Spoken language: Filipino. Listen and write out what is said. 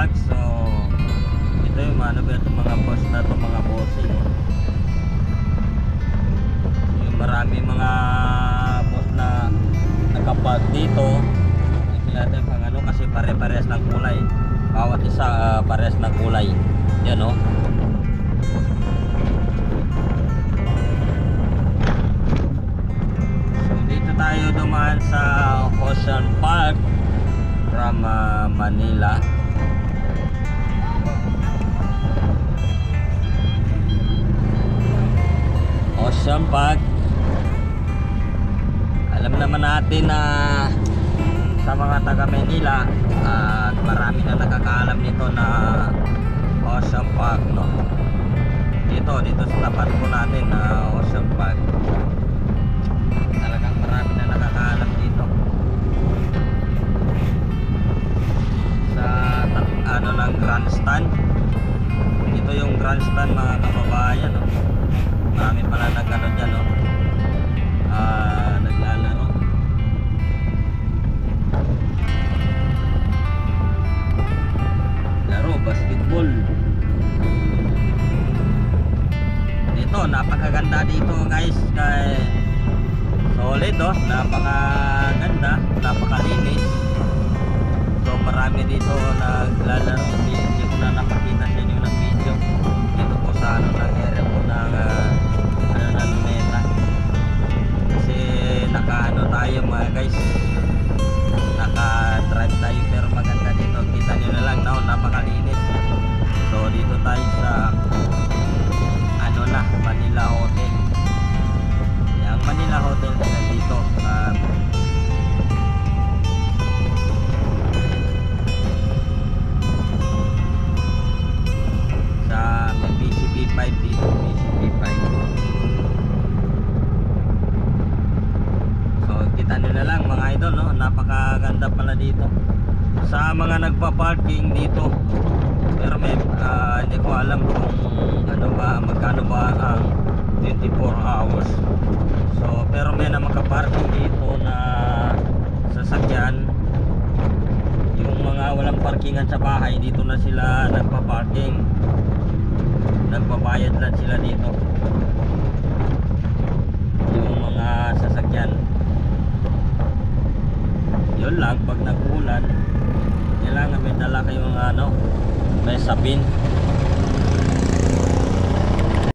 vlog so ito yung manover itong mga boss na itong mga bossing. Yung marami mga boss na nakapag dito. Sila din pang ano kasi pare-pares ng kulay. Bawat isa ah, uh, pares ng kulay. Yan o no? so dito tayo dumaan sa Ocean Park from uh, Manila. Park. Alam naman natin na sa mga taga Manila at marami na nakakaalam nito na Ocean Park no. Dito dito sa tapat po natin na Ocean Park. Talagang marami na nakakaalam dito. Sa ano ng grandstand. Ito yung grandstand mga kababayan no. Marami pala nag-ano dyan, no? Ah, naglalaro. Laro, basketball. Dito, napakaganda dito guys. Kay solid, oh. Napakaganda, napakalinis. So, marami dito naglalaro. Hindi, no napakaganda pala dito. Sa mga nagpa-parking dito. Pero may ah, hindi ko alam kung ano ba magkano ba ang 24 hours. So pero may na makaparking dito na sasakyan. Yung mga walang parkingan sa bahay dito na sila nagpa-parking. Nagbabayad lang sila dito yung mga sasakyan yun lang pag nagulan kailangan may dala kayong ano may sapin